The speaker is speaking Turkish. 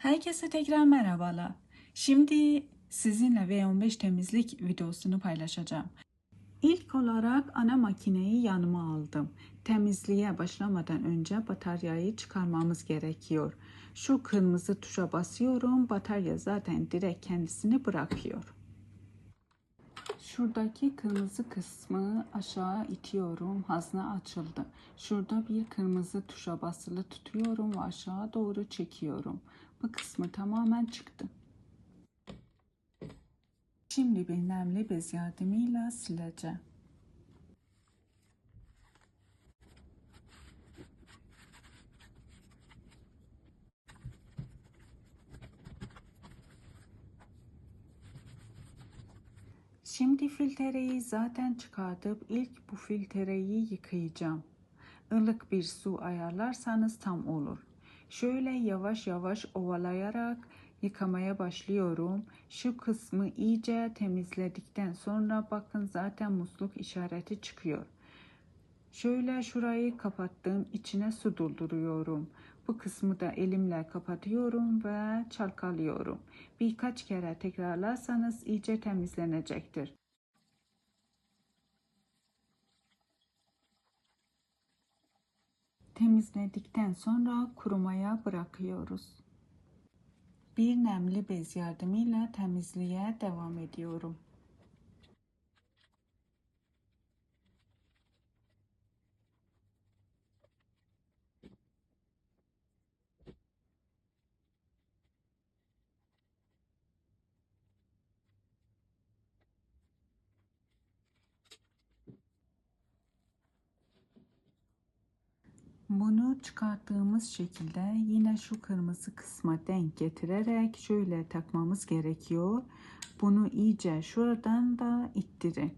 Herkese tekrar merhabalar. Şimdi sizinle V15 temizlik videosunu paylaşacağım. İlk olarak ana makineyi yanıma aldım. Temizliğe başlamadan önce bataryayı çıkarmamız gerekiyor. Şu kırmızı tuşa basıyorum. Batarya zaten direkt kendisini bırakıyor. Şuradaki kırmızı kısmı aşağı itiyorum. Hazne açıldı. Şurada bir kırmızı tuşa basılı tutuyorum ve aşağı doğru çekiyorum. Bu kısmı tamamen çıktı. Şimdi bir nemli bez yardımıyla sileceğim. Şimdi filtreyi zaten çıkartıp ilk bu filtreyi yıkayacağım. Ilık bir su ayarlarsanız tam olur. Şöyle yavaş yavaş ovalayarak yıkamaya başlıyorum. Şu kısmı iyice temizledikten sonra bakın zaten musluk işareti çıkıyor. Şöyle şurayı kapattım. içine su dolduruyorum. Bu kısmı da elimle kapatıyorum ve çalkalıyorum. Birkaç kere tekrarlarsanız iyice temizlenecektir. Temizledikten sonra kurumaya bırakıyoruz. Bir nemli bez yardımıyla temizliğe devam ediyorum. Bunu çıkarttığımız şekilde yine şu kırmızı kısma denk getirerek şöyle takmamız gerekiyor. Bunu iyice şuradan da ittirin.